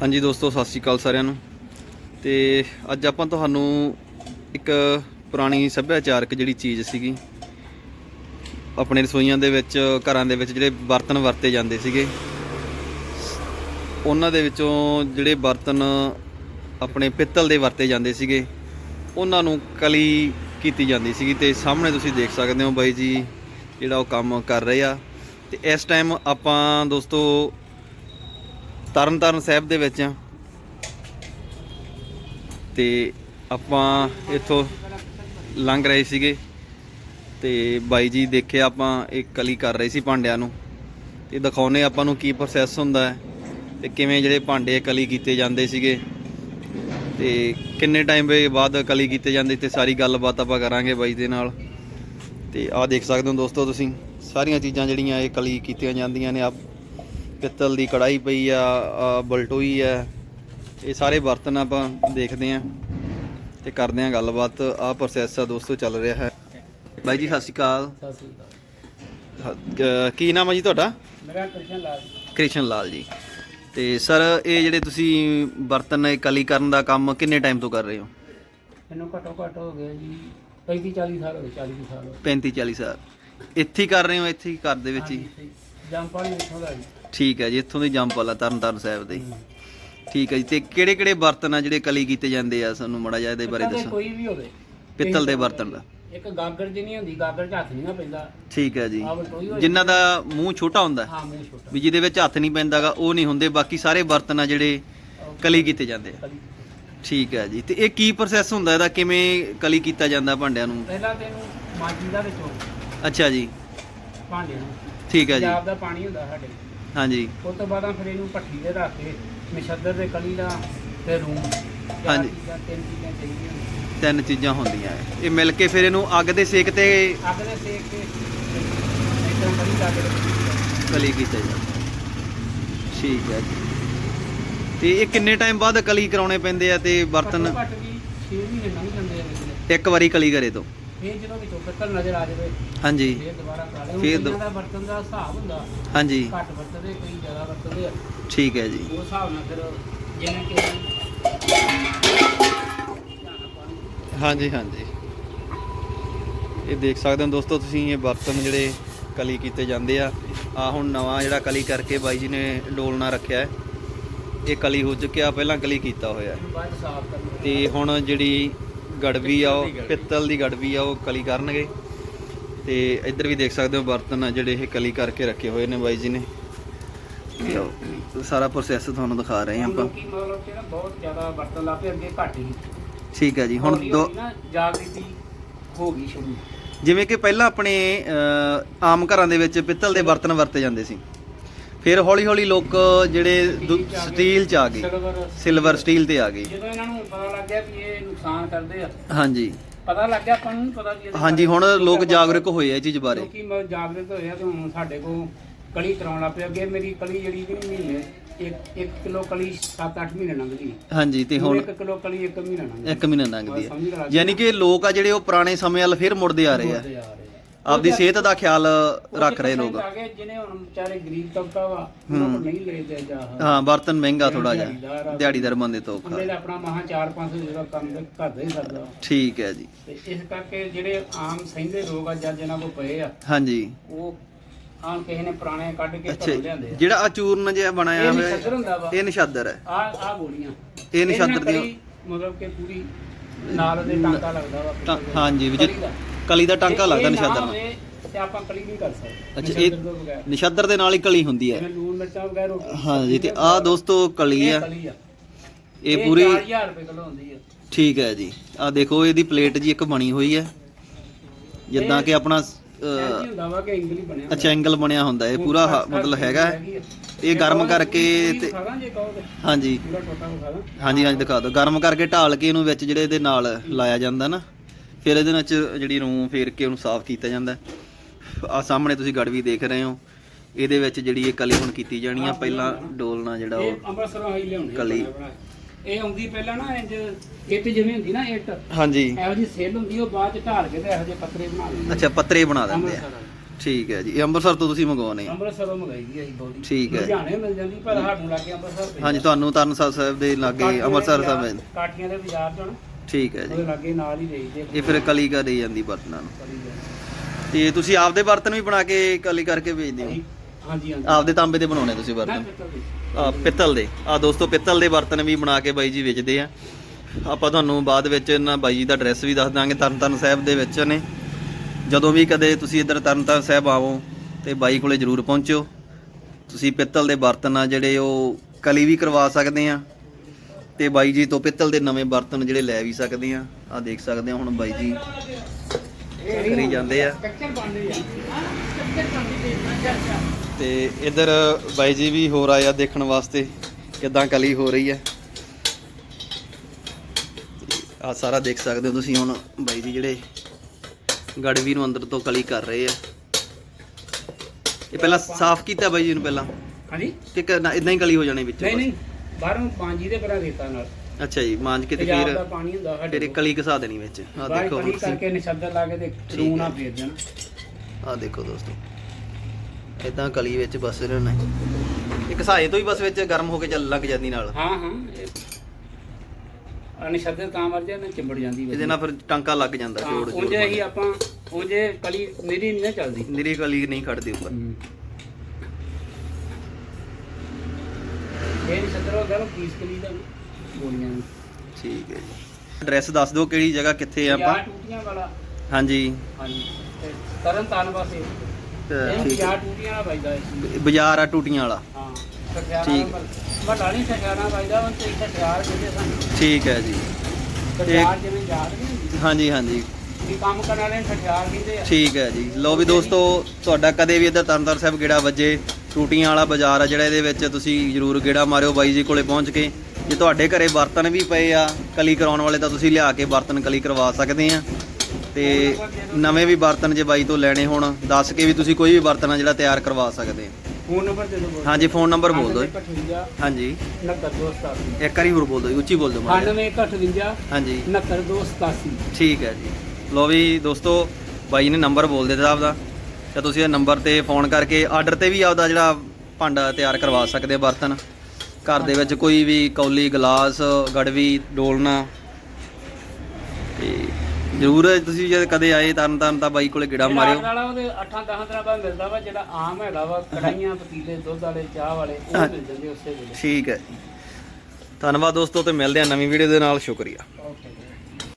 ਹਾਂਜੀ ਦੋਸਤੋ, ਸਤਿ ਸ਼੍ਰੀ ਅਕਾਲ ਸਾਰਿਆਂ ਨੂੰ। ਤੇ ਅੱਜ ਆਪਾਂ ਤੁਹਾਨੂੰ ਇੱਕ ਪੁਰਾਣੀ ਸੱਭਿਆਚਾਰਕ ਜਿਹੜੀ ਚੀਜ਼ ਸੀਗੀ, ਆਪਣੇ ਰਸੋਈਆਂ ਦੇ ਵਿੱਚ, ਘਰਾਂ ਦੇ ਵਿੱਚ ਜਿਹੜੇ ਬਰਤਨ ਵਰਤੇ ਜਾਂਦੇ ਸੀਗੇ, ਉਹਨਾਂ ਦੇ ਵਿੱਚੋਂ ਜਿਹੜੇ ਬਰਤਨ ਆਪਣੇ ਪਿੱਤਲ ਦੇ ਵਰਤੇ ਜਾਂਦੇ ਸੀਗੇ, ਉਹਨਾਂ ਨੂੰ ਕਲੀ ਕੀਤੀ ਜਾਂਦੀ ਸੀਗੀ। ਤੇ ਸਾਹਮਣੇ ਤੁਸੀਂ ਦੇਖ ਸਕਦੇ ਹੋ ਬਾਈ ਜੀ, ਜਿਹੜਾ ਉਹ ਕੰਮ ਕਰ ਰਹੇ ਆ। ਤੇ ਇਸ ਟਾਈਮ ਆਪਾਂ ਦੋਸਤੋ ਤਰਨਤਾਰਨ ਸਾਹਿਬ ਦੇ ਵਿੱਚ ਆ। ਤੇ ਆਪਾਂ ਇੱਥੋਂ ਲੰਘ ਰਹੇ ਸੀਗੇ। ਤੇ ਬਾਈ ਜੀ ਦੇਖਿਆ ਆਪਾਂ ਇੱਕ ਕਲੀ ਕਰ ਰਹੇ ਸੀ ਭਾਂਡਿਆਂ ਨੂੰ। ਤੇ ਦਿਖਾਉਨੇ ਆਪਾਂ ਨੂੰ ਕੀ ਪ੍ਰੋਸੈਸ ਹੁੰਦਾ ਹੈ ਤੇ ਕਿਵੇਂ ਜਿਹੜੇ ਭਾਂਡੇ ਕਲੀ ਕੀਤੇ ਜਾਂਦੇ ਸੀਗੇ। ਤੇ ਕਿੰਨੇ ਟਾਈਮ ਬਾਅਦ ਕਲੀ ਕੀਤੇ ਜਾਂਦੇ ਤੇ ਸਾਰੀ ਗੱਲਬਾਤ ਆਪਾਂ ਕਰਾਂਗੇ ਬਾਈ ਦੇ ਨਾਲ। ਤੇ ਆਹ ਦੇਖ ਸਕਦੇ ਹੋ ਦੋਸਤੋ ਤੁਸੀਂ, ਸਾਰੀਆਂ ਚੀਜ਼ਾਂ ਜਿਹੜੀਆਂ ਇਹ ਕਲੀ ਕੀਤੀਆਂ ਜਾਂਦੀਆਂ ਨੇ ਆਪ ਪਿੱਤਲ ਦੀ ਕੜਾਈ ਪਈ ਆ ਬਲਟੋਈ ਆ ਇਹ ਸਾਰੇ ਬਰਤਨ ਆਪਾਂ ਦੇਖਦੇ ਆ ਤੇ ਕਰਦੇ ਆ ਗੱਲਬਾਤ। ਆਹ ਪ੍ਰੋਸੈਸ ਆ ਦੋਸਤੋ ਚੱਲ ਰਿਹਾ ਹੈ। ਬਾਈ ਜੀ ਸਤਿ ਸ਼੍ਰੀ ਅਕਾਲ। ਸਤਿ ਸ੍ਰੀ ਅਕਾਲ। ਅਹ ਕੀ ਨਾਮ ਹੈ ਜੀ ਤੁਹਾਡਾ? ਮੇਰਾ ਕ੍ਰਿਸ਼ਨ ਲਾਲ ਕ੍ਰਿਸ਼ਨ ਲਾਲ ਜੀ। ਤੇ ਸਰ ਇਹ ਜਿਹੜੇ ਤੁਸੀਂ ਬਰਤਨ ਕਲੀ ਕਰਨ ਦਾ ਕੰਮ ਕਿੰਨੇ ਟਾਈਮ ਤੋਂ ਕਰ ਰਹੇ ਹੋ? ਮੈਨੂੰ ਘੱਟੋ ਘੱਟ ਹੋ ਗਿਆ ਜੀ 35 40 ਸਾਲ ਹੋ ਗਏ 40 ਕੁ ਸਾਲ ਹੋ 35 40 ਸਾਲ। ਇੱਥੇ ਹੀ ਕਰ ਰਹੇ ਹੋ ਇੱਥੇ ਹੀ ਘਰ ਦੇ ਵਿੱਚ ਹੀ। ਗਏ ਜੰਪਾਲੀ ਇੱਥੋਂ ਦਾ ਜੀ ਠੀਕ ਹੈ ਜੀ ਇੱਥੋਂ ਦੀ ਜੰਪਲ ਆ ਤਰਨਤਾਰਨ ਸਾਹਿਬ ਦੇ। ਠੀਕ ਹੈ ਜੀ ਤੇ ਕਿਹੜੇ ਕਿਹੜੇ ਬਰਤਨ ਆ ਜਿਹੜੇ ਕਲੀ ਕੀਤੇ ਜਾਂਦੇ ਆ? ਸਾਨੂੰ ਮੜਾ ਜਿਹਾ ਇਹਦੇ ਬਾਰੇ ਪਿੱਤਲ ਦੇ ਦੱਸੋ। ਕੋਈ ਵੀ ਹੋਵੇ। ਪਿੱਤਲ ਦੇ ਬਰਤਨ ਦਾ। ਇੱਕ ਗਾਗਰ ਜਿਹੀ ਨਹੀਂ ਹੁੰਦੀ ਗਾਗਰ 'ਚ ਹੱਥ ਨਹੀਂ ਨਾ ਪੈਂਦਾ। ਠੀਕ ਹੈ ਜੀ। ਆਹ ਹੋ ਜਿਨ੍ਹਾਂ ਦਾ ਮੂੰਹ ਛੋਟਾ ਹੁੰਦਾ ਹੈ, ਹਾਂ ਮੂੰਹ ਛੋਟਾ। ਵੀ ਜਿਹਦੇ ਵਿੱਚ ਹੱਥ ਨਹੀਂ ਪੈਂਦਾਗਾ ਉਹ ਨਹੀਂ ਹੁੰਦੇ। ਬਾਕੀ ਸਾਰੇ ਬਰਤਨ ਆ ਜਿਹੜੇ ਕਲੀ ਕੀਤੇ ਜਾਂਦੇ ਆ। ਕਲੀ। ਠੀਕ ਹੈ ਜੀ ਤੇ ਇਹ ਕੀ ਪ੍ਰੋਸੈਸ ਹੁੰਦਾ ਇਹਦਾ? ਕਿਵੇਂ ਕਲੀ ਕੀਤਾ ਜਾਂਦਾ ਭਾਂਡਿਆਂ ਨੂੰ? ਪਹਿਲਾਂ ਤੈਨੂੰ ਮਾਜੀ ਦਾ ਵਿੱਚੋਂ ਅੱਛਾ ਜੀ। ਭਾਂਡੇ ਨੂੰ। ਠੀਕ ਹੈ ਜੀ। ਪੰਜਾਬ ਦਾ ਪਾਣੀ ਹੁੰਦਾ ਸਾਡੇ। ਹਾਂਜੀ। ਉਸ ਤੋਂ ਬਾਅਦ ਫਿਰ ਇਹਨੂੰ ਭੱਠੀ ਤੇ ਰੱਖ ਕੇ ਮਿਸ਼ੱਦਰ ਦੇ ਕਲੀ ਦਾ ਤੇ ਰੂਮ। ਚਾਰ ਹਾਂਜੀ। ਚੀਜ਼ਾਂ, ਤਿੰਨ ਚੀਜ਼ਾਂ ਚਾਹੀਦੀਆਂ ਤਿੰਨ ਚੀਜ਼ਾਂ ਹੁੰਦੀਆਂ ਇਹ। ਇਹ ਮਿਲ ਕੇ ਫਿਰ ਇਹਨੂੰ ਅੱਗ ਦੇ ਸੇਕ ਤੇ ਅੱਗ ਦੇ ਸੇਕ ਕੇ ਇਦਾਂ ਕਲੀ ਲਾ ਕੇ ਰੱਖੀ ਕਲੀ ਕੀਤਾ ਜਾਂਦਾ ਠੀਕ ਹੈ ਜੀ। ਤੇ ਇਹ ਕਿੰਨੇ ਟਾਈਮ ਬਾਅਦ ਕਲੀ ਕਰਾਉਣੇ ਪੈਂਦੇ ਆ ਤੇ ਬਰਤਨ ਘੱਟੋ ਘੱਟ ਵੀ 6 ਮਹੀਨੇ ਲੰਘ ਜਾਂਦੇ ਆ ਵਿੱਚ ਇੱਕ ਵਾਰੀ ਕਲੀ ਕਰੇ ਤੋਂ। ਫੇਰ ਜਦੋਂ ਵਿੱਚੋਂ ਪਿੱਤਲ ਨਜ਼ਰ ਆ ਜਾਵੇ ਹਾਂਜੀ। ਫੇਰ ਦੁਬਾਰਾ ਕਰਾ ਲਿਓ। ਫੇਰ ਫੇਰ ਦੁ- ਦਾ ਬਰਤਨ ਦਾ ਹਿਸਾਬ ਹੁੰਦਾ ਹਾਂਜੀ। ਘੱਟ ਵਰਤਦੇ ਕਈ ਜ਼ਿਆਦਾ ਵਰਤਦੇ ਆ। ਠੀਕ ਹੈ ਜੀ। ਉਸ ਹਿਸਾਬ ਨਾਲ ਫਿਰ ਜਿਵੇਂ ਕਿ ਹਾਂਜੀ ਹਾਂਜੀ। ਇਹ ਦੇਖ ਸਕਦੇ ਹੋ ਦੋਸਤੋ ਤੁਸੀਂ ਇਹ ਬਰਤਨ ਜਿਹੜੇ ਕਲੀ ਕੀਤੇ ਜਾਂਦੇ ਆ। ਆ ਹੁਣ ਨਵਾਂ ਜਿਹੜਾ ਕਲੀ ਕਰਕੇ ਬਾਈ ਜੀ ਨੇ ਡੋਲਣਾ ਰੱਖਿਆ ਹੈ। ਇਹ ਕਲੀ ਹੋ ਚੁੱਕਿਆ ਪਹਿਲਾਂ ਕਲੀ ਕੀਤਾ ਹੋਇਆ ਹੈ। ਇਹਨੂੰ ਬਾਅਦ 'ਚ ਸਾਫ਼ ਕਰਨਾ। ਤੇ ਹੁਣ ਜਿਹੜੀ ਗੜਵੀ ਆ ਉਹ ਪਿੱਤਲ ਦੀ ਗੜਵੀ ਆ ਉਹ ਕਲੀ ਕਰਨਗੇ। ਤੇ ਇੱਧਰ ਵੀ ਦੇਖ ਸਕਦੇ ਹੋ ਬਰਤਨ ਆ ਜਿਹੜੇ ਇਹ ਕਲੀ ਕਰਕੇ ਰੱਖੇ ਹੋਏ ਨੇ ਬਾਈ ਜੀ ਨੇ। ਸਾਰਾ ਪ੍ਰੋਸੈਸ ਤੁਹਾਨੂੰ ਦਿਖਾ ਰਹੇ ਹਾਂ ਆਪਾਂ। ਲੋਕੀ ਮਤਲਬ ਕਿ ਨਾ ਬਹੁਤ ਜ਼ਿਆਦਾ ਵਰਤਣ ਲੱਗ ਪਏ ਅੱਗੇ ਘੱਟ ਹੀ। ਠੀਕ ਹੈ ਜੀ ਹੁਣ ਦੋ ਹੌਲੀ ਨਾ ਜਾਗ੍ਰਿਤੀ ਹੋ ਗਈ ਸ਼ੁਰੂ। ਜਿਵੇਂ ਕਿ ਪਹਿਲਾਂ ਆਪਣੇ ਆਮ ਘਰਾਂ ਦੇ ਵਿੱਚ ਪਿੱਤਲ ਦੇ ਬਰਤਨ ਵਰਤੇ ਜਾਂਦੇ ਸੀ। ਫਿਰ ਹੌਲੀ ਹੌਲੀ ਲੋਕ ਜਿਹੜੇ ਦੁ- ਸਟੀਲ ਚ ਆ ਗਏ ਸਿਲਵਰ ਸਿਲਵਰ ਸਟੀਲ ਤੇ ਆ ਗਏ। ਜਦੋਂ ਇਹਨਾਂ ਨੂੰ ਪਤਾ ਲੱਗ ਗਿਆ ਵੀ ਇਹ ਨੁਕਸਾਨ ਕਰਦੇ ਆ ਹਾਂਜੀ। ਪਤਾ ਲੱਗ ਗਿਆ ਆਪਾਂ ਨੂੰ ਪਤਾ ਵੀ ਇਹਦੇ ਹਾਂਜੀ ਹੁਣ ਬਾਰੇ ਲੋਕ ਜਾਗਰੂਕ ਹੋਏ ਆ ਇਹ ਚੀਜ਼ ਬਾਰੇ। ਲੋਕੀ ਮ- ਜਾਗਰੂਕ ਹੋਏ ਆ ਤੇ ਹੁਣ ਸਾਡੇ ਕੋਲ ਕਲੀ ਕਰਾਉਣ ਲੱਗ ਪਏ ਅੱਗੇ ਮੇਰੀ ਕਲੀ ਜਿਹੜੀ ਕਿ ਮਹੀਨੇ ਇੱਕ 1 ਕਿਲੋ ਕਲੀ 7-8 ਮਹੀਨੇ ਲੰਘਦੀ। ਹਾਂਜੀ ਤੇ ਹੁਣ 1 ਕਿਲੋ ਕਲੀ 1 ਮਹੀਨਾ ਲੰਘਦੀ। ਇੱਕ ਮਹੀਨਾ ਲੰਘਦੀ ਹੈ ਯਾਨੀ ਕਿ ਲੋਕ ਆ ਜਿਹੜੇ ਉਹ ਪੁਰਾਣੇ ਸਮੇਂ ਵੱਲ ਫਿਰ ਮੁੜਦੇ ਆ ਰਹੇ ਆ। ਆਪਦੀ ਸਿਹਤ ਦਾ ਖਿਆਲ ਰੱਖ ਰਹੇ ਲੋਕ। ਆ ਗਏ ਜਿਹਨੇ ਹੁਣ ਵਿਚਾਰੇ ਗਰੀਬ ਤਬਕਾ ਵਾ ਉਹਨਾਂ ਕੋਲ ਨਹੀਂ ਲੈ ਜਾ ਜਾ ਹਾਂ ਬਰਤਨ ਮਹਿੰਗਾ ਥੋੜਾ ਜਿਹਾ। ਦਿਹਾੜੀਦਾਰ ਬੰਦੇ ਤੋਂ ਔਖਾ ਉਹਨੇ ਤਾਂ ਆਪਣਾ ਮਹਾ 4-500 ਜਿਹੜਾ ਕੰਮ ਤੇ ਘਰ ਦਾ ਹੀ ਕਰਦਾ ਵਾ। ਠੀਕ ਹੈ ਜੀ। ਤੇ ਇਸ ਕਰਕੇ ਜਿਹੜੇ ਆਮ ਸਹਿੰਦੇ ਲੋਕ ਆ ਜਾਂ ਜਿਹਨਾਂ ਕੋਲ ਪਏ ਆ ਹਾਂਜੀ। ਉਹ ਆਣ ਕਿਸੇ ਨੇ ਪੁਰਾਣੇ ਕੱਢ ਕੇ ਅੱਛਾ ਘਰੋਂ ਲਿਆਂਦੇ ਆ। ਜਿਹੜਾ ਆ ਚੂਰਨ ਜਿਹਾ ਬਣਾਇਆ ਇਹ ਹੋਇਆ ਨਿਸ਼ੱਦਰ ਹੁੰਦਾ ਵਾ। ਇਹ ਨਿਸ਼ਾਦਰ ਹੈ। ਆ ਆ ਗੋਲੀਆਂ। ਇਹ ਨਿਸ਼ਾਦਰ ਕਲੀ ਮਤਲਬ ਕਿ ਪੂਰੀ ਨਾਲ ਦੇ ਟਾਂਕਾ ਲੱਗਦਾ ਵਾ। ਹਾਂਜੀ ਵੀ ਕਲੀ ਦਾ। ਦਾ ਟਾਂਕਾ ਲੱਗਦਾ ਨਿਸ਼ਾਦਰ ਨਾਲ। ਤੇ ਆਪਾਂ ਕਲੀ ਨਹੀਂ ਕਰ ਸਕਦੇ ਅੱਛਾ ਇਹ। ਨਿਸ਼ਾਦਰ ਦੇ ਨਾਲ ਹੀ ਕਲੀ ਹੁੰਦੀ ਹੈ। ਲੂਣ ਮਿਰਚਾਂ ਵਗੈਰ ਹਾਂਜੀ ਤੇ ਆਹ ਦੋਸਤੋ ਕਲੀ ਆ ਆ। ਇਹ ਪੂਰੀ 4000 ਰੁਪਏ ਕਿਲੋ ਹੁੰਦੀ ਆ ਠੀਕ ਹੈ ਜੀ। ਆਹ ਦੇਖੋ ਇਹਦੀ ਪਲੇਟ ਜੀ ਇੱਕ ਬਣੀ ਹੋਈ ਹੈ। ਜਿੱਦਾਂ ਕਿ ਆਪਣਾ ਅੱਛਾ ਐਂਗਲ ਬਣਿਆ ਹੁੰਦਾ ਇਹ ਪੂਰਾ ਹ- ਮਤਲਬ ਹੈਗਾ ਹੈ। ਇਹ ਗਰਮ ਕਰਕੇ ਤੇ ਹਾਂਜੀ। ਦਾਂ ਹਾਂਜੀ ਹਾਂਜੀ ਦਿਖਾ ਦਿਓ। ਗਰਮ ਕਰਕੇ ਢਾਲ ਕੇ ਇਹਨੂੰ ਵਿੱਚ ਜਿਹੜੇ ਇਹਦੇ ਨਾਲ ਲਾਇਆ ਜਾਂਦਾ ਨਾ। ਫਿਰ ਇਹਦੇ ਵਿੱਚ ਜਿਹੜੀ ਰੂੰ ਫੇਰ ਕੇ ਉਹਨੂੰ ਸਾਫ਼ ਕੀਤਾ ਜਾਂਦਾ। ਆ ਸਾਹਮਣੇ ਤੁਸੀਂ ਗੜਵੀ ਦੇਖ ਰਹੇ ਹੋ। ਇਹਦੇ ਵਿੱਚ ਜਿਹੜੀ ਇਹ ਕਲੀ ਹੁਣ ਕੀਤੀ ਜਾਣੀ ਆ ਪਹਿਲਾਂ ਡੋਲਣਾ ਜਿਹੜਾ ਉਹ ਅੰਮ੍ਰਿਤਸਰੋਂ ਲਿਆਉਣੇ ਕਲੀ। ਇਹ ਆਉਂਦੀ ਪਹਿਲਾਂ ਨਾ ਇੰਜ ਇੱਟ ਜਿਵੇਂ ਹੁੰਦੀ ਨਾ ਇੱਟ। ਹਾਂਜੀ। ਇਹੋ ਜਿਹੀ ਸੇਲ ਹੁੰਦੀ ਉਹ ਬਾਅਦ ਚ ਢਾਲ ਕੇ ਤੇ ਇਹੋ ਜਿਹੇ ਪੱਤਰੇ ਬਣਾ ਲੈਂਦੇ ਅੱਛਾ ਪੱਤਰੇ ਬਣਾ ਦਿੰਦੇ ਆ। ਠੀਕ ਹੈ ਜੀ। ਇਹ ਅੰਮ੍ਰਿਤਸਰ ਤੋਂ ਤੁਸੀਂ ਮੰਗਵਾਉਣੇ ਅੰਮ੍ਰਿਤਸਰੋਂ ਮੰਗਾਈ ਦੀ ਆਈ ਬੋਲੀ। ਠੀਕ ਹੈ। ਜੀ। ਲੁਧਿਆਣੇ ਮਿਲ ਜਾਂਦੀ ਪਰ ਸਾਨੂੰ ਲੱਗੇ ਅੰਮ੍ਰਿਤਸਰ ਹਾਂਜੀ ਤੁਹਾਨੂੰ ਤਰਨਸਰ ਸਾਹਿਬ ਦੇ ਲਾਗੇ ਅੰਮ੍ਰਿਤਸਰ ਸਾਹਿਬ। ਕਾਠੀਆਂ ਦੇ ਬਾਜ਼ਾਰ ਤੋਂ ਠੀਕ ਹੈ ਜੀ। ਲਾਗੇ ਨਾਲ ਹੀ ਵੇਚਦੇ ਇਹ ਫਿਰ ਕਲੀ ਕਰ ਦੇ ਜਾਂਦੀ ਬਰਤਨਾਂ ਨੂੰ। ਤੇ ਤੁਸੀਂ ਆਪਦੇ ਬਰਤਨ ਵੀ ਬਣਾ ਕੇ ਕਲੀ ਕਰਕੇ ਵੇਚਦੇ ਹੋ? ਹਾਂਜੀ ਹਾਂਜੀ। ਆਪਦੇ ਤਾਂਬੇ ਦੇ ਬਣਾਉਣੇ ਤੁਸੀਂ ਬਰਤਨ? ਪਿੱਤਲ ਦੀ। ਆ ਪਿੱਤਲ ਦੇ। ਆ ਦੋਸਤੋ ਪਿੱਤਲ ਦੇ ਬਰਤਨ ਵੀ ਬਣਾ ਕੇ ਬਾਈ ਜੀ ਵੇਚਦੇ ਆ। ਆਪਾਂ ਤੁਹਾਨੂੰ ਬਾਅਦ ਵਿੱਚ ਇਹਨਾਂ ਬਾਈ ਜੀ ਦਾ ਐਡਰੈਸ ਵੀ ਦੱਸ ਦਾਂਗੇ ਤਰਨਤਾਰਨ ਸਾਹਿਬ ਦੇ ਵਿੱਚ ਨੇ। ਜਦੋਂ ਵੀ ਕਦੇ ਤੁਸੀਂ ਇੱਧਰ ਤਰਨਤਾਰਨ ਸਾਹਿਬ ਆਵੋ ਤੇ ਬਾਈ ਕੋਲੇ ਜਰੂਰ ਪਹੁੰਚਿਓ। ਤੁਸੀਂ ਪਿੱਤਲ ਦੇ ਬਰਤਨ ਆ ਜਿਹੜੇ ਉਹ ਕਲੀ ਵੀ ਕਰਵਾ ਸਕਦੇ ਆ। ਤੇ ਬਾਈ ਜੀ ਤੋਂ ਪਿੱਤਲ ਦੇ ਨਵੇਂ ਬਰਤਨ ਜਿਹੜੇ ਲੈ ਵੀ ਸਕਦੇ ਆ ਆ ਦੇਖ ਸਕਦੇ ਆ ਹੁਣ ਬਾਈ ਜੀ ਕਰੀ ਜਾਂਦੇ ਆ। ਤੇ ਇੱਧਰ ਬਾਈ ਜੀ ਵੀ ਹੋਰ ਆਏ ਆ ਦੇਖਣ ਵਾਸਤੇ ਕਿਦਾਂ ਕਲੀ ਹੋ ਰਹੀ ਹੈ। ਆ ਸਾਰਾ ਦੇਖ ਸਕਦੇ ਹੋ ਤੁਸੀਂ ਹੁਣ ਬਾਈ ਜੀ ਜਿਹੜੇ ਗੜਵੀ ਨੂੰ ਅੰਦਰ ਤੋਂ ਕਲੀ ਕਰ ਰਹੇ ਆ। ਇਹ ਪਹਿਲਾਂ ਸਾਫ਼ ਕੀਤਾ ਬਾਈ ਜੀ ਨੂੰ ਪਹਿਲਾਂ? ਹਾਂਜੀ। ਕਿ ਇਦਾਂ ਹੀ ਕਲੀ ਹੋ ਜਾਣੀ ਵਿੱਚ ਨਹੀਂ ਨਹੀਂ। ਬਾਹਰੋਂ ਪਾਂਜੀ ਦੇ ਬਰਾ ਰੇਤਾ ਨਾਲ। ਅੱਛਾ ਜੀ ਮਾਂਜ ਕੇ ਤੇ ਦਾ ਫਿਰ ਪਾਣੀ ਹੁੰਦਾ ਸਾਡੇ ਫਿਰ ਇਹ ਕਲੀ। ਘਸਾ ਦੇਣੀ ਵਿੱਚ। ਆ ਬਾਹਰ ਦੇਖੋ ਕਲੀ ਤੁਸੀਂ। ਕਰਕੇ ਨਿਸ਼ੱਦਰ ਲਾ ਕੇ ਤੇ ਹੈ। ਨਾਲ ਫੇਰ ਦੇਣਾ। ਆ ਦੇਖੋ ਦੋਸਤੋ। ਇਦਾਂ ਕਲੀ ਵਿੱਚ ਬਸ ਇਹਨਾਂ ਨੇ ਇੱਕ ਘਸਾਏ ਤੋਂ ਹੀ ਬਸ ਵਿੱਚ ਗਰਮ ਹੋ ਕੇ ਚੱਲ ਲੱਗ ਜਾਂਦੀ ਨਾਲ। ਹਾਂ ਹਾਂ ਆ ਨਿਸ਼ੱਦਰ ਤਾਂ ਮਰ ਜਾਂਦੇ ਚਿੰਬੜ ਜਾਂਦੀ ਇਹਦੇ ਨਾਲ ਫਿਰ ਟਾਂਕਾ ਲੱਗ ਜਾਂਦਾ ਜੋੜ ਜੋੜ ਉਂਝੇ ਹੀ ਆਪਾਂ ਉਂਝੇ ਕਲੀ ਮੇਰੀ ਨਹੀਂ ਨਾ ਚੱਲਦੀ। ਨਿਰੀ ਕਲੀ ਨਹੀਂ ਖੜਦੀ ਉੱਪਰ। ਇਹ ਨਿਸ਼ੱਦਰ ਹੋ ਗਿਆ ਪੀਸ ਕਲੀ ਦਾ ਗੋਲੀਆਂ ਨੂੰ। ਠੀਕ ਹੈ ਜੀ। ਐਡਰੈਸ ਦੱਸ ਦਿਓ ਕਿਹੜੀ ਜਗ੍ਹਾ ਕਿੱਥੇ ਆ ਆਪਾਂ? ਟੂਟੀਆਂ ਵਾਲਾ। ਹਾਂਜੀ। ਹਾਂਜੀ। ਤੇ ਤਰਨ ਤਾਰਨ ਪਾਸੇ। ਤੇ ਠੀਕ ਹੈ। ਟੂਟੀਆਂ ਵਾਲਾ ਵੱਜਦਾ ਇਸ ਬਾਜ਼ਾਰ ਆ ਟੂਟੀਆਂ ਵਾਲਾ। ਹਾਂ ਸਖਿਆਰਾ ਠੀਕ। ਨੰਬਰ ਵੱਡਾ ਨਹੀਂ ਸਖਿਆਰਾ ਵੱਜਦਾ ਉਹ ਤੇ ਇੱਥੇ ਠਿਆਰ ਜਿਹੜੇ ਸਾਨੂੰ। ਠੀਕ ਹੈ ਜੀ। ਠਿਆਰ ਜਿਵੇਂ ਯਾਦ ਨਹੀਂ ਹੁੰਦੀ। ਹਾਂਜੀ ਹਾਂਜੀ। ਵੀ ਕੰਮ ਕਰਨ ਵਾਲੇ ਨੂੰ ਠਿਆਰ ਕਹਿੰਦੇ ਆ। ਠੀਕ ਹੈ ਜੀ। ਲੋ ਵੀ ਦੋਸਤੋ ਤੁਹਾਡਾ ਕਦੇ ਵੀ ਇੱਧਰ ਤਰਨਤਾਰਨ ਸਾਹਿਬ ਗੇੜਾ ਵੱਜੇ ਟੂਟੀਆਂ ਵਾਲਾ ਬਾਜ਼ਾਰ ਆ ਜਿਹੜਾ ਇਹਦੇ ਵਿੱਚ ਤੁਸੀਂ ਜਰੂਰ ਗੇੜਾ ਮਾਰਿਓ ਬਾਈ ਜੀ ਕੋਲੇ ਪਹੁੰਚ ਕੇ। ਜੇ ਤੁਹਾਡੇ ਘਰੇ ਬਰਤਨ ਵੀ ਪਏ ਆ ਕਲੀ ਕਰਾਉਣ ਵਾਲੇ ਤਾਂ ਤੁਸੀਂ ਲਿਆ ਕੇ ਬਰਤਨ ਕਲੀ ਕਰਵਾ ਸਕਦੇ ਆ। ਤੇ ਨਵੇਂ ਵੀ ਬਰਤਨ ਜੇ ਬਾਈ ਤੋਂ ਲੈਣੇ ਹੋਣ ਦੱਸ ਕੇ ਵੀ ਤੁਸੀਂ ਕੋਈ ਵੀ ਬਰਤਨ ਆ ਜਿਹੜਾ ਤਿਆਰ ਕਰਵਾ ਸਕਦੇ ਆ। ਫੋਨ ਨੰਬਰ ਦੇ ਦਿਓ ਹਾਂਜੀ ਫੋਨ ਨੰਬਰ ਬੋਲ ਦਿਓ ਜੀ। 58 ਹਾਂਜੀ। 9287 ਇੱਕ ਵਾਰੀ ਹੋਰ ਬੋਲ ਦਿਓ ਉੱਚੀ ਬੋਲ ਦਿਓ ਮਾੜਾ ਜਿਹਾ। 9858 ਹਾਂਜੀ। 9287 ਠੀਕ ਹੈ ਜੀ। ਲੋ ਵੀ ਦੋਸਤੋ ਬਾਈ ਨੇ ਨੰਬਰ ਬੋਲ ਦਿੱਤਾ ਆਪਦਾ। ਤੇ ਤੁਸੀਂ ਇਹ ਨੰਬਰ ਤੇ ਫੋਨ ਕਰਕੇ ਆਰਡਰ ਤੇ ਵੀ ਆਪਦਾ ਜਿਹੜਾ ਭਾਂਡਾ ਤਿਆਰ ਕਰਵਾ ਸਕਦੇ ਬਰਤਨ। ਘਰ ਦੇ ਵਿੱਚ ਕੋਈ ਵੀ ਕੌਲੀ ਗਲਾਸ ਗੜਵੀ ਡੋਲਣਾ। ਤੇ ਜ਼ਰੂਰ ਤੁਸੀਂ ਜੇ ਕਦੇ ਆਏ ਤਰਨ ਤਾਰਨ ਤਾਂ ਬਾਈ ਕੋਲੇ ਗੇੜਾ ਮਾਰਿਓ। ਵਾਲਾ ਉਹਦੇ 8 10 ਦਿਨਾਂ ਬਾਅਦ ਮਿਲਦਾ ਵਾ ਜਿਹੜਾ ਆਮ ਹੈਗਾ ਵਾ ਕੜਾਈਆਂ ਪਤੀਲੇ ਦੁੱਧ ਵਾਲੇ ਚਾਹ ਵਾਲੇ ਉਹ ਹਾਂ। ਮਿਲ ਜਾਂਦੇ ਉਸੇ ਵੇਲੇ। ਠੀਕ ਹੈ ਧੰਨਵਾਦ ਦੋਸਤੋ ਤੇ ਮਿਲਦੇ ਆ ਨਵੀਂ ਵੀਡੀਓ ਦੇ ਨਾਲ। ਸ਼ੁਕਰੀਆ।